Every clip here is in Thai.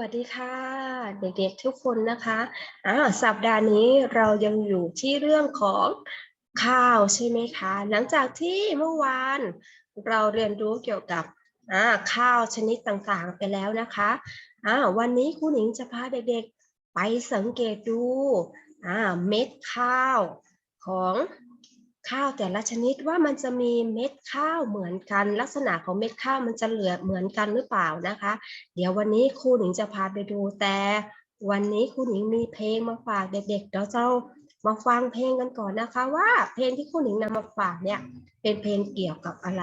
วัสดีค่ะ เด็กๆทุกคนนะคะอ่าสัปดาห์นี้เรายังอยู่ที่เรื่องของข้าวใช่ไหมคะ หลังจากที่เมื่อวานเราเรียนรู้เกี่ยวกับอ่าข้าวชนิดต่างๆไปแล้วนะคะอ่าวันนี้ครูหนิงจะพาเด็กๆไปสังเกตดูอ่าเม็ดข้าวของ ข้าวแต่ละชนิดว่ามันจะมีเม็ดข้าวเหมือนกัน ลักษณะของเม็ดข้าวมันจะเหลือเหมือนกันหรือเปล่านะคะ เดี๋ยววันนี้ครูหนิงจะพาไปดูแต่ วันนี้ครูหนิงมีเพลงมาฝากเด็กๆเดี๋ยวเรามาฟังเพลงกันก่อนนะคะ ว่าเพลงที่ครูหนิงนำมาฝากเนี่ยเป็นเพลงเกี่ยวกับอะไร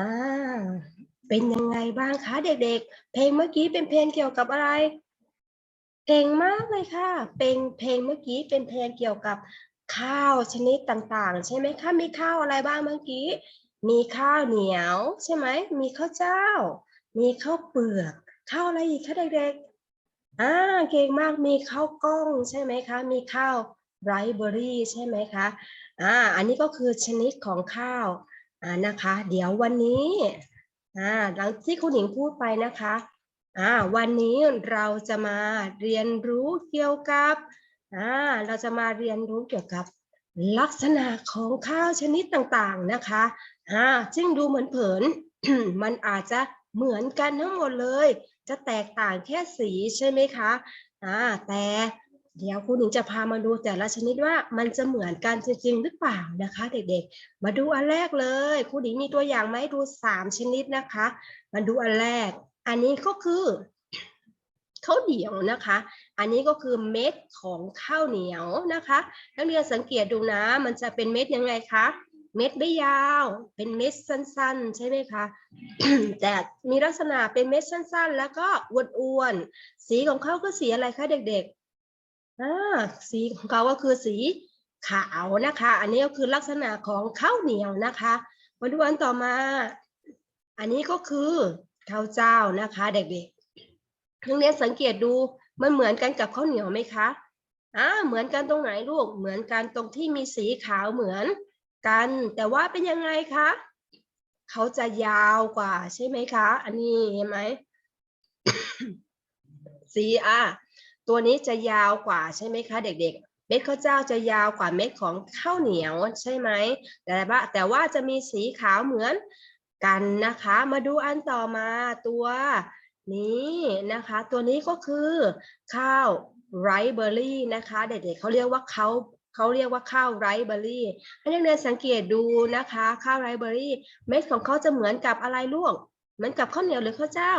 อ่าเป็นยังไงบ้างคะเด็กๆ เพลงเมื่อกี้เป็นเพลงเกี่ยวกับอะไรเก่งมากเลยค่ะ เป็นเพลงเมื่อกี้เป็นเพลงเกี่ยวกับข้าวชนิดต่างๆ ใช่ไหมคะ มีข้าวอะไรบ้างเมื่อกี้ มีข้าวเหนียว ใช่ไหม มีข้าวเจ้า มีข้าวเปลือก ข้าวอะไรอีกคะเด็กๆ อ่า เก่งมาก มีข้าวกล้องใช่ไหมคะ มีข้าวไรเบอร์รี่ใช่ไหมคะ อ่า อันนี้ก็คือชนิดของข้าว อ่านะคะ เดี๋ยววันนี้อ่าหลังที่คุณหญิงพูดไปนะคะอ่าวันนี้เราจะมาเรียนรู้เกี่ยวกับอ่าเราจะมาเรียนรู้เกี่ยวกับลักษณะของข้าวชนิดต่างๆนะคะอ่าซึ่งดูเหมือนเผิน มันอาจจะเหมือนกันทั้งหมดเลย จะแตกต่างแค่สีใช่ไหมคะอ่าแต่ เดี๋ยวคุณหญิงจะพามาดูแต่ละชนิดว่ามันจะเหมือนกันจริงหรือเปล่านะคะ เด็กๆ มาดูอันแรกเลยครูหญิงมีตัวอย่างมาให้ดูสามชนิดนะคะ มาดูอันแรก อันนี้ก็คือข้าวเหนียวนะคะ อันนี้ก็คือเม็ดของข้าวเหนียวนะคะนักเรียนสังเกตดูนะ มันจะเป็นเม็ดยังไงคะ เม็ดไม่ยาว เป็นเม็ดสั้น ๆ ใช่ไหมคะ แต่มีลักษณะเป็นเม็ดสั้น ๆ แล้วก็อ้วนๆ สีของเขาคือสีอะไรคะเด็กๆ อ่าสีของเขาก็คือสีขาวนะคะ อันนี้ก็คือลักษณะของข้าวเหนียวนะคะ มาดูอันต่อมา อันนี้ก็คือข้าวเจ้านะคะเด็กๆนักเรียนสังเกตดูมันเหมือนกันกับข้าวเหนียวไหมคะอ่าเหมือนกันตรงไหนลูก เหมือนกันตรงที่มีสีขาวเหมือนกัน แต่ว่าเป็นยังไงคะ เขาจะยาวกว่าใช่ไหมคะ อันนี้เห็นไหมสีอะ ตัวนี้จะยาวกว่าใช่ไหมคะ เด็กๆ เม็ดข้าวเจ้าจะยาวกว่าเม็ดของข้าวเหนียวใช่ไหมแต่ว่าแต่ว่าจะมีสีขาวเหมือนกันนะคะ มาดูอันต่อมาตัวนี้นะคะ ตัวนี้ก็คือข้าวไรเบอร์รี่นะคะ เด็กๆเขาเรียกว่าเขาเขาเรียกว่าข้าวไรเบอร์รี่ให้นักเรียนสังเกตดูนะคะ ข้าวไรเบอร์รี่เม็ดของเขาจะเหมือนกับอะไรลูกเหมือนกับข้าวเหนียวหรือข้าวเจ้า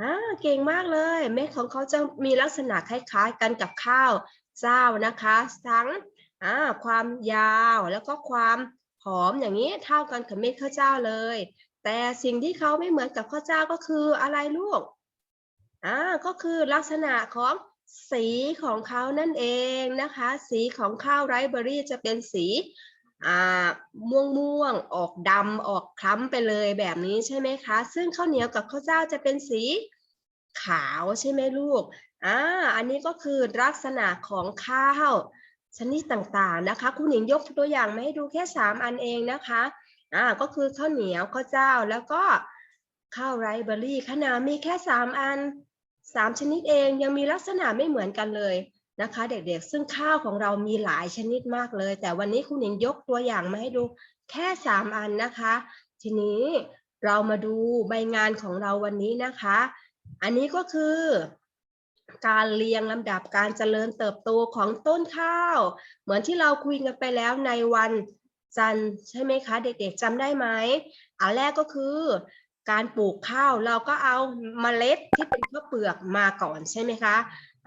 อ่าเก่งมากเลย เม็ดของเขาจะมีลักษณะคล้ายๆ กันกับข้าวเจ้านะคะ ทั้งอ่าความยาวแล้วก็ความหอมอย่างนี้เท่ากันกับเม็ดข้าวเจ้าเลย แต่สิ่งที่เขาไม่เหมือนกับข้าวเจ้าก็คืออะไรลูกอ่าก็คือลักษณะของสีของเขานั่นเองนะคะ สีของข้าวไรเบอร์รี่จะเป็นสี อ่าม่วงม่วงๆออกดำออกคล้ำไปเลยแบบนี้ใช่ไหมคะ ซึ่งข้าวเหนียวกับข้าวเจ้าจะเป็นสีขาวใช่ไหมลูกอ่าอันนี้ก็คือลักษณะของข้าวชนิดต่างๆนะคะคุณหญิงยกตัวอย่างมาให้ดูแค่สามอันเองนะคะอ่าก็คือข้าวเหนียวข้าวเจ้าแล้วก็ข้าวไรเบอรี่ขนาดมีแค่สามอันสามชนิดเองยังมีลักษณะไม่เหมือนกันเลย นะคะเด็กๆ ซึ่งข้าวของเรามีหลายชนิดมากเลย แต่วันนี้คุณหนิงยกตัวอย่างมาให้ดูแค่สามอันนะคะ ทีนี้เรามาดูใบงานของเราวันนี้นะคะ อันนี้ก็คือการเรียงลำดับการเจริญเติบโตของต้นข้าว เหมือนที่เราคุยกันไปแล้วในวันจันทร์ใช่ไหมคะ เด็กๆจำได้ไหมอันแรกก็คือการปลูกข้าวเราก็เอาเมล็ดที่เป็นข้าวเปลือกมาก่อนใช่ไหมคะ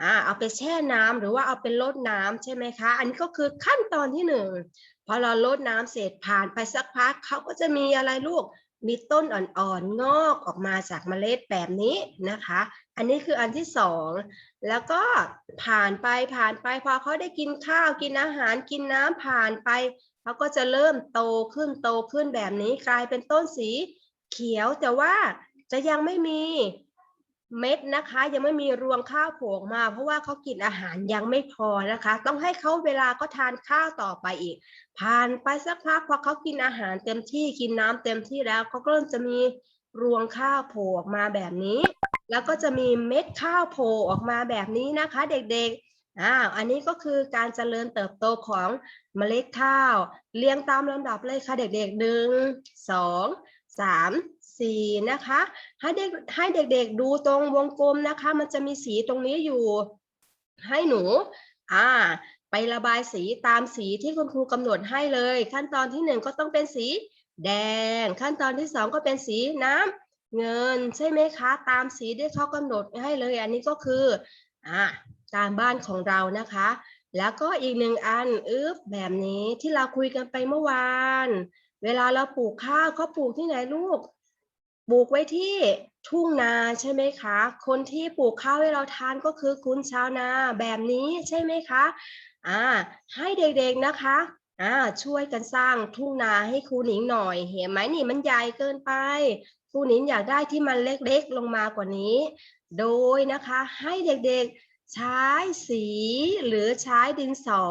อ่าเอาไปแช่น้ำหรือว่าเอาไปลดน้ำใช่ไหมคะ อันนี้ก็คือขั้นตอนที่หนึ่งพอเราลดน้ำเสร็จผ่านไปสักพักเขาก็จะมีอะไรลูกมีต้นอ่อนๆงอกออกมาจากเมล็ดแบบนี้นะคะ อันนี้คืออันที่สองแล้วก็ผ่านไปผ่านไปพอเขาได้กินข้าวกินอาหารกินน้ำผ่านไปเขาก็จะเริ่มโตขึ้นโตขึ้นแบบนี้กลายเป็นต้นสีเขียวแต่ว่าจะยังไม่มี เม็ดนะคะ ยังไม่มีรวงข้าวโผล่มา เพราะว่าเขากินอาหารยังไม่พอนะคะ ต้องให้เขาเวลาก็ทานข้าวต่อไปอีก ผ่านไปสักพักพอเขากินอาหารเต็มที่กินน้ำเต็มที่แล้วเขาก็เริ่มจะมีรวงข้าวโผล่ออกมาแบบนี้ แล้วก็จะมีเม็ดข้าวโผล่ออกมาแบบนี้นะคะ เด็กๆอ่าอันนี้ก็คือการเจริญเติบโตของเมล็ดข้าว เรียงตามลำดับเลยค่ะเด็กๆหนึ่งสองสาม สีนะคะ ให้เด็กให้เด็กๆดูตรงวงกลมนะคะ มันจะมีสีตรงนี้อยู่ ให้หนู อ่า ไประบายสีตามสีที่คุณครูกำหนดให้เลย ขั้นตอนที่หนึ่งก็ต้องเป็นสีแดง ขั้นตอนที่สองก็เป็นสีน้ำเงินใช่ไหมคะ ตามสีที่เขากำหนดให้เลย อันนี้ก็คือ อ่าการบ้านของเรานะคะ แล้วก็อีกหนึ่งอันอึบแบบนี้ที่เราคุยกันไปเมื่อวานเวลาเราปลูกข้าวเขาปลูกที่ไหนลูก ปลูกไว้ที่ทุ่งนาใช่ไหมคะ คนที่ปลูกข้าวให้เราทานก็คือคุณชาวนาแบบนี้ใช่ไหมคะอ่าให้เด็กๆนะคะอ่าช่วยกันสร้างทุ่งนาให้ครูหนิงหน่อย เห็นไหมนี่มันใหญ่เกินไปครูหนิงอยากได้ที่มันเล็กๆลงมากว่านี้ โดยนะคะให้เด็กๆใช้สีหรือใช้ดินสอ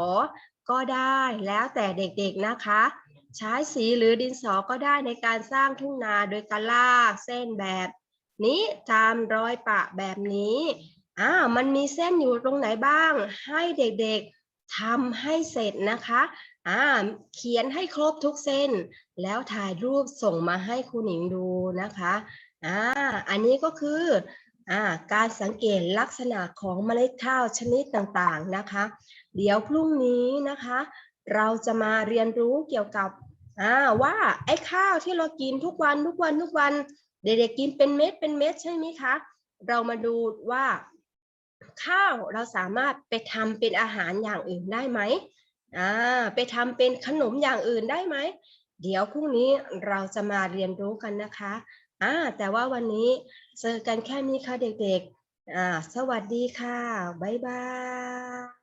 ก็ได้แล้วแต่เด็กๆนะคะ ใช้สีหรือดินสอก็ได้ในการสร้างทุ่งนาโดยการลากเส้นแบบ นี้ตามรอยปะแบบนี้อ่ามันมีเส้นอยู่ตรงไหนบ้าง ให้เด็กๆทำให้เสร็จนะคะอ่าเขียนให้ครบทุกเส้น แล้วถ่ายรูปส่งมาให้ครูหนิงดูนะคะอ่าอันนี้ก็คืออ่าการสังเกตลักษณะของเมล็ดข้าวชนิดต่างๆนะคะ เดี๋ยวพรุ่งนี้นะคะ เราจะมาเรียนรู้เกี่ยวกับว่าไอ้ข้าวที่เรากินทุกวันทุกวันทุกวัน เด็กๆกินเป็นเม็ดเป็นเม็ดใช่ไหมคะ เรามาดูว่าข้าวเราสามารถไปทำเป็นอาหารอย่างอื่นได้ไหมอ่าไปทำเป็นขนมอย่างอื่นได้ไหม เดี๋ยวพรุ่งนี้เราจะมาเรียนรู้กันนะคะอ่าแต่ว่าวันนี้เจอกันแค่นี้ค่ะเด็กๆอ่าสวัสดีค่ะ บ๊ายบาย